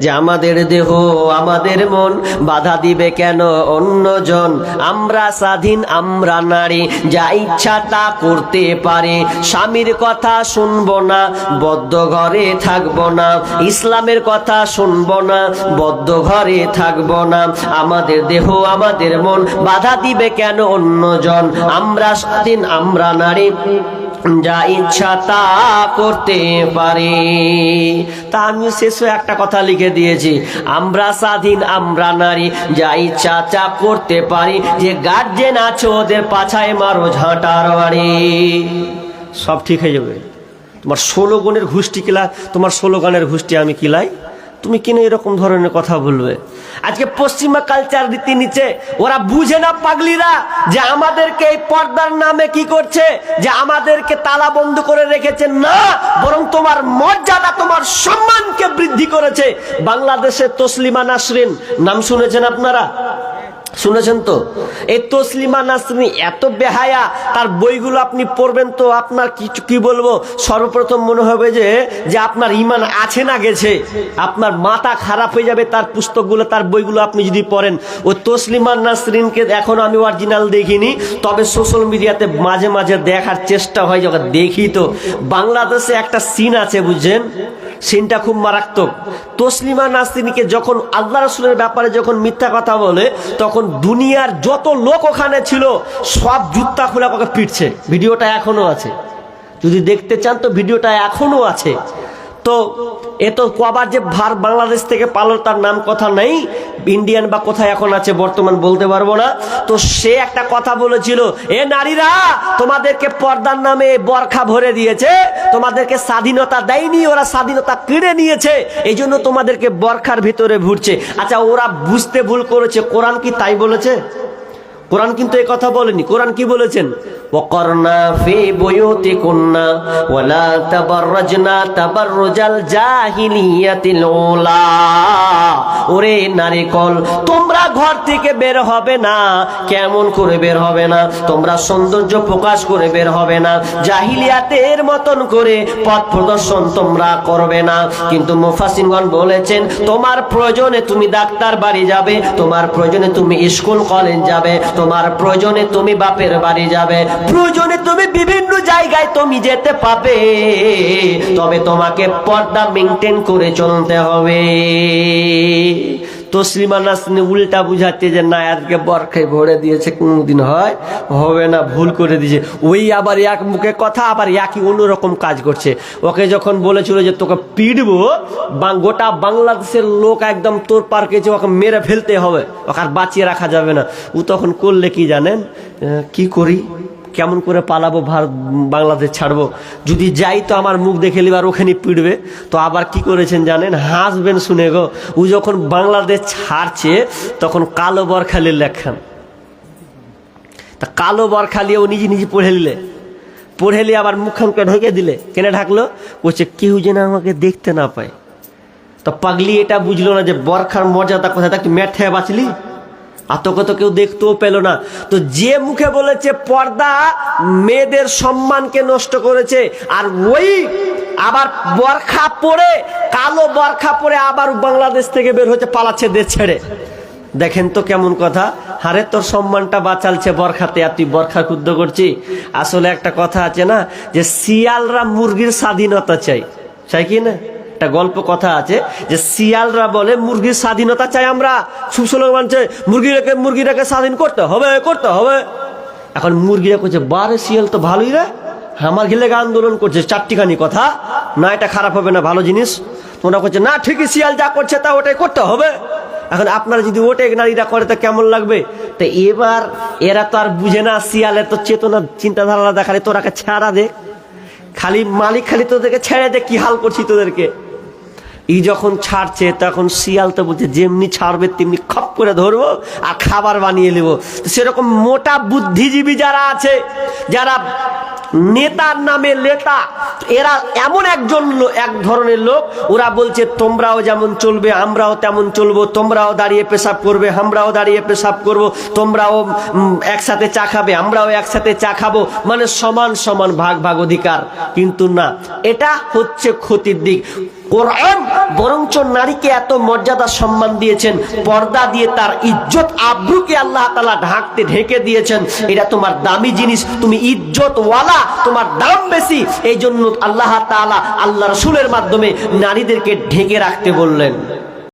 যে আমাদের দেহ, আমাদের মন বাধা দিবে কেন অন্যজন? আমরা স্বাধীন, আমরা নারী, যা ইচ্ছা তা করতে পারি। স্বামীর কথা শুনব না, বদ্ধ ঘরে থাকব না। ইসলামের কথা শুনব না, বদ্ধ ঘরে থাকব না। আমাদের দেহ, আমাদের মন বাধা দিবে কেন অন্যজন? আমরা স্বাধীন, আমরা নারী। যা ইচ্ছা তা করতে পারে। তা আমি শেষে একটা কথা লিখে দিয়েছি। আমরা স্বাধীন, আমরা নারী, যা ইচ্ছা তা করতে পারি। যে গার্জেন আছে ওদের পাছায় মারো ঝাঁটার বাড়ি। সব ঠিক হয়ে যাবে। তোমার ষোলো গুণের ঘুষটি কিলা, তোমার ষোলো গানের ঘুষটি আমি কিলাই? তুমি কেন এরকম ধরনের কথা বলবে? আজকে পশ্চিমা কালচার রীতি নিচে ওরা বুঝে না পাগলিরা যে আমাদেরকে এই পর্দার নামে কি করছে, যে আমাদেরকে তালা বন্ধ করে রেখেছে। না, বরং তোমার মর্যাদা, তোমার সম্মানকে বৃদ্ধি করেছে। বাংলাদেশে তসলিমা নাসরিন, নাম শুনেছেন আপনারা? শুনেছেন তো? এই তসলিমা নাসরিন এত বেহায়া, তার বইগুলো আপনি পড়বেন তো আপনার কিছু কি বলব? সর্বপ্রথম মনে হবে যে যে আপনার ইমান আছে না গেছে, আপনার মাথা খারাপ হয়ে যাবে, তার পুস্তকগুলো, তার বইগুলো আপনি যদি পড়েন। ওই তসলিমা নাসরিনকে এখনও আমি অরিজিনাল দেখিনি, তবে সোশ্যাল মিডিয়াতে মাঝে মাঝে দেখার চেষ্টা হয়, যখন দেখি তো। বাংলাদেশে একটা সিন আছে, বুঝছেন? সিনটা খুব মারাত্মক। তসলিমা নাসরিনকে যখন আল্লাহ রসুলের ব্যাপারে যখন মিথ্যা কথা বলে, তখন দুনিয়ার যত লোক ওখানে ছিল, সব জুত্তা খুলে ওকে পিটছে। ভিডিওটা এখনও আছে। যদি দেখতে চান তো ভিডিওটা এখনও আছে। তো এ তো কবার যে ভার বাংলাদেশ থেকে পালো তার নাম কথা নেই। ইন্ডিয়ান বা কোথায় এখন আছে বর্তমান বলতে পারব না। তো সে একটা কথা বলেছিল, এ নারীরা, তোমাদেরকে পর্দার নামে বরখা ভরে দিয়েছে। তোমাদেরকে স্বাধীনতা দেয়নি, ওরা স্বাধীনতা কেড়ে নিয়েছে। এই জন্য তোমাদেরকে বরখার ভিতরে ঘুরছে আচ্ছা ওরা বুঝতে ভুল করেছে, কোরআন কি তাই বলেছে? কোরআন কিন্তু এই কথা বলেনি কোরআন কি বলেছেন وقرنا في بيوتكن ولا تبرجنا تبرج الجاهلية الأولى ওরে নারিকল তোমরা ঘর থেকে বের হবে না কেমন করে বের হবে না তোমরা সৌন্দর্য প্রকাশ করে বের হবে না জাহিলিয়াতের মতন করে পথ প্রদর্শন তোমরা করবে না কিন্তু মুফাসিনগণ বলেছেন তোমার প্রয়োজনে তুমি ডাক্তার বাড়ি যাবে তোমার প্রয়োজনে তুমি স্কুল কলেজ যাবে তোমার প্রয়োজনে তুমি বাপের বাড়ি যাবে। প্রয়োজনে তুমি বিভিন্ন জায়গায় তুমি যেতে পাবে। তবে তোমাকে পর্দা মেনটেন করে চলতে হবে। তসলিমা নাসরিন উল্টা বুঝাচ্ছে যে না আজকে বরখায় ভরে দিয়েছে, কোনোদিন হয়? হবে না, ভুল করে দিয়েছে। ওই আবার এক মুখে কথা, আবার একই অন্যরকম কাজ করছে। ওকে যখন বলেছিল যে তোকে পিটবো গোটা বাংলাদেশের লোক একদম তোর পার্কেছে ওকে মেরে ফেলতে হবে। ওকে আর বাঁচিয়ে রাখা যাবে না। ও তখন করলে কি জানেন? কি করি? কেমন করে পালাবো ভারত বাংলাদেশ ছাড়বো? যদি যাই তো আমার মুখ দেখে নিবার ওখানে পিড়বে তো আবার কি করেছেন জানেন? হাসবেন শুনে গো। ও যখন বাংলাদেশ ছাড়ছে, তখন কালো বরখালি লেখান। তা কালো বরখালি ও নিজে নিজে পড়ে নিলে। পড়ে নিয়ে আবার মুখখানকে ঢেকে দিলে। কেনে ঢাকলো? বলছে, কেউ যেন আমাকে দেখতে না পায়। তো পাগলি এটা বুঝলো না যে বরখার মর্যাদা কোথায়? তা ম্যাট থেকে বাঁচলি? তো কেউ দেখতেও পেল না। তো যে মুখে বলেছে, পর্দা মেয়েদের সম্মানকে নষ্ট করেছে, আর ওই আবার বরখা পরে, কালো বরখা পরে আবার বাংলাদেশ থেকে বের হচ্ছে পালাচ্ছে দেশ ছেড়ে। দেখেন তো কেমন কথা, হারে তোর সম্মানটা বাঁচালছে বরখাতে, আর তুই বরখা ক্ষুদ্ধ করছি আসলে একটা কথা আছে না, যে শিয়ালরা মুরগির স্বাধীনতা চাই চাই কি না? একটা গল্প কথা আছে যে শিয়ালরা বলে মুরগির স্বাধীনতা চাই আমরা। সুসলমান চাই মুরগিটাকে মুরগিটাকে স্বাধীন করতে হবে করতে হবে। এখন মুরগিরা করছে বারে শিয়াল তো ভালোই রে। আমার ঘিলে আন্দোলন করছে, চারটিখানি কথা। না, এটা খারাপ হবে না, ভালো জিনিস। তোমরা করছে না, ঠিকই শিয়াল যা করছে তা ওটাই করতে হবে। এখন আপনারা যদি ওটাই নারীরা করে, তো কেমন লাগবে? তো এবার এরা তো আর বুঝে না শিয়ালের তো চেতনা, চিন্তাধারা দেখালে তোরাকে ছাড়া দে। খালি মালিক খালি তোদেরকে ছেড়ে দে, কি হাল করছি তোদেরকে? ই যখন ছাড়ছে, তখন শিয়াল তো বলছে, যেমনি ছাড়বে, তেমনি খপ করে ধরবো আর খাবার বানিয়ে নেব। সেরকম মোটা বুদ্ধিজীবী যারা আছে, যারা নেতার নামে লেতা এরা এমন একজন এক ধরনের লোক, ওরা বলছে, তোমরাও যেমন চলবে, আমরাও তেমন চলবো, তোমরাও দাঁড়িয়ে পেশাব করবে, আমরাও দাঁড়িয়ে পেশাব করব, তোমরাও একসাথে চা খাবে, আমরাও একসাথে চা খাব। মানে সমান সমান ভাগ ভাগ অধিকার। কিন্তু না, এটা হচ্ছে ক্ষতির দিক। কোরআন বরঞ্চ নারীকে এত মর্যাদা সম্মান দিয়েছেন, পর্দা দিয়ে তার ইজ্জত আব্রুকে আল্লাহ তালা ঢাকতে ঢেকে দিয়েছেন। এটা তোমার দামি জিনিস, তুমি ইজ্জত ওয়ালা তোমার দাম বেশি এই জন্য আল্লাহ তালা আল্লাহ রসুলের মাধ্যমে নারীদেরকে ঢেকে রাখতে বললেন।